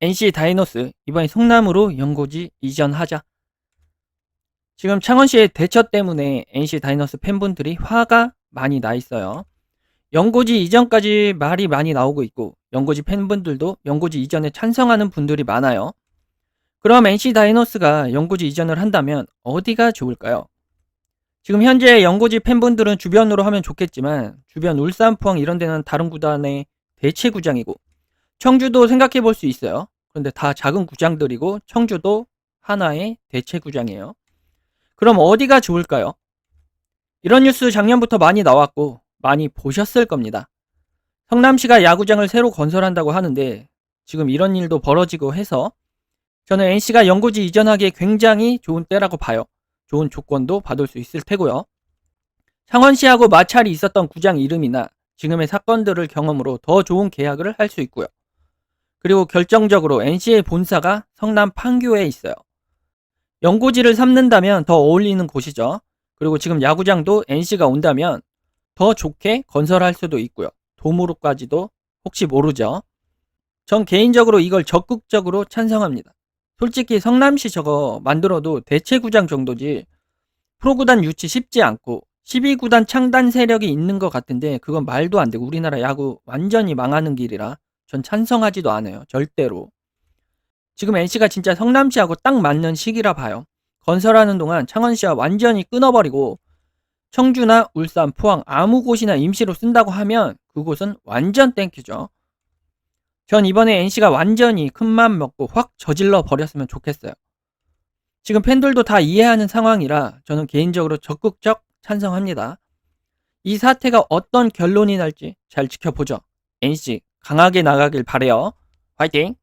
NC 다이노스 이번에 성남으로 연고지 이전하자. 지금 창원시의 대처 때문에 NC 다이노스 팬분들이 화가 많이 나 있어요. 연고지 이전까지 말이 많이 나오고 있고 연고지 팬분들도 연고지 이전에 찬성하는 분들이 많아요. 그럼 NC 다이노스가 연고지 이전을 한다면 어디가 좋을까요? 지금 현재 연고지 팬분들은 주변으로 하면 좋겠지만 주변 울산, 포항 이런 데는 다른 구단의 대체 구장이고 청주도 생각해 볼 수 있어요. 그런데 다 작은 구장들이고 청주도 하나의 대체 구장이에요. 그럼 어디가 좋을까요? 이런 뉴스 작년부터 많이 나왔고 많이 보셨을 겁니다. 성남시가 야구장을 새로 건설한다고 하는데 지금 이런 일도 벌어지고 해서 저는 NC가 연고지 이전하기에 굉장히 좋은 때라고 봐요. 좋은 조건도 받을 수 있을 테고요. 창원시하고 마찰이 있었던 구장 이름이나 지금의 사건들을 경험으로 더 좋은 계약을 할 수 있고요. 그리고 결정적으로 NC의 본사가 성남 판교에 있어요. 연고지를 삼는다면 더 어울리는 곳이죠. 그리고 지금 야구장도 NC가 온다면 더 좋게 건설할 수도 있고요. 도무로까지도 혹시 모르죠. 전 개인적으로 이걸 적극적으로 찬성합니다. 솔직히 성남시 저거 만들어도 대체 구장 정도지 프로구단 유치 쉽지 않고 12구단 창단 세력이 있는 것 같은데 그건 말도 안 되고 우리나라 야구 완전히 망하는 길이라 전 찬성하지도 않아요. 절대로. 지금 NC가 진짜 성남시하고 딱 맞는 시기라 봐요. 건설하는 동안 창원시와 완전히 끊어버리고 청주나 울산, 포항 아무 곳이나 임시로 쓴다고 하면 그곳은 완전 땡큐죠. 전 이번에 NC가 완전히 큰 맘 먹고 확 저질러 버렸으면 좋겠어요. 지금 팬들도 다 이해하는 상황이라 저는 개인적으로 적극적 찬성합니다. 이 사태가 어떤 결론이 날지 잘 지켜보죠. NC 강하게 나가길 바래요. 화이팅!